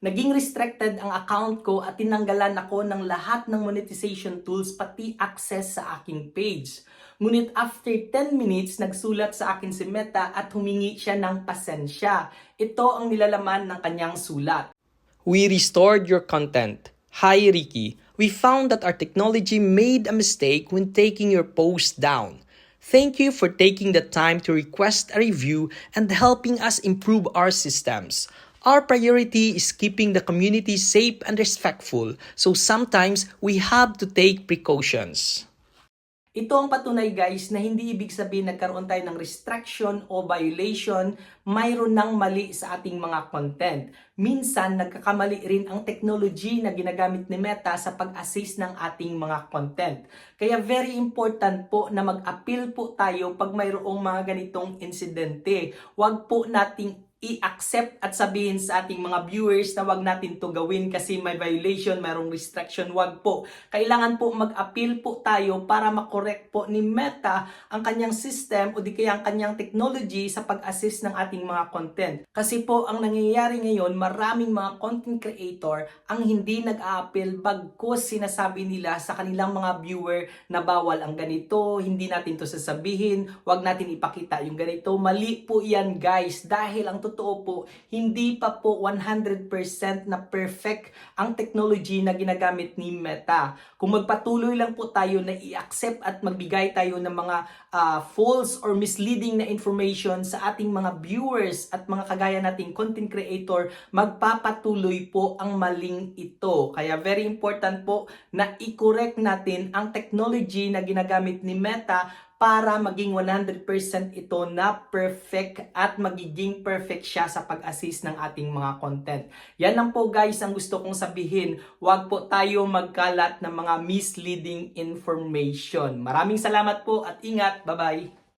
Naging restricted ang account ko at tinanggalan ako ng lahat ng monetization tools pati access sa aking page. Ngunit after 10 minutes, nagsulat sa akin si Meta at humingi siya ng pasensya. Ito ang nilalaman ng kanyang sulat. We restored your content. Hi, Ricky. We found that our technology made a mistake when taking your post down. Thank you for taking the time to request a review and helping us improve our systems. Our priority is keeping the community safe and respectful, so sometimes we have to take precautions. Ito ang patunay guys na hindi ibig sabihin nagkaroon tayo ng restriction o violation, mayroon ng mali sa ating mga content. Minsan, nagkakamali rin ang technology na ginagamit ni Meta sa pag-assist ng ating mga content. Kaya very important po na mag-appeal po tayo pag mayroong mga ganitong insidente. Huwag po nating i-accept at sabihin sa ating mga viewers na wag natin to gawin kasi may violation, mayroong restriction, wag po. Kailangan po mag-appeal po tayo para makorek po ni Meta ang kanyang system o di kaya ang kanyang technology sa pag-assist ng ating mga content. Kasi po ang nangyayari ngayon, maraming mga content creator ang hindi nag-a-appeal bagkus sinasabi nila sa kanilang mga viewer na bawal ang ganito, hindi natin to sasabihin, wag natin ipakita yung ganito. Mali po yan guys dahil ang totoo po, hindi pa po 100% na perfect ang technology na ginagamit ni Meta. Kung magpatuloy lang po tayo na i-accept at magbigay tayo ng mga ah, false or misleading na information sa ating mga viewers at mga kagaya nating content creator, magpapatuloy po ang maling ito. Kaya very important po na i-correct natin ang technology na ginagamit ni Meta para maging 100% ito na perfect at magiging perfect siya sa pag-assist ng ating mga content. Yan lang po guys ang gusto kong sabihin. Huwag po tayo magkalat ng mga misleading information. Maraming salamat po at ingat. Bye-bye!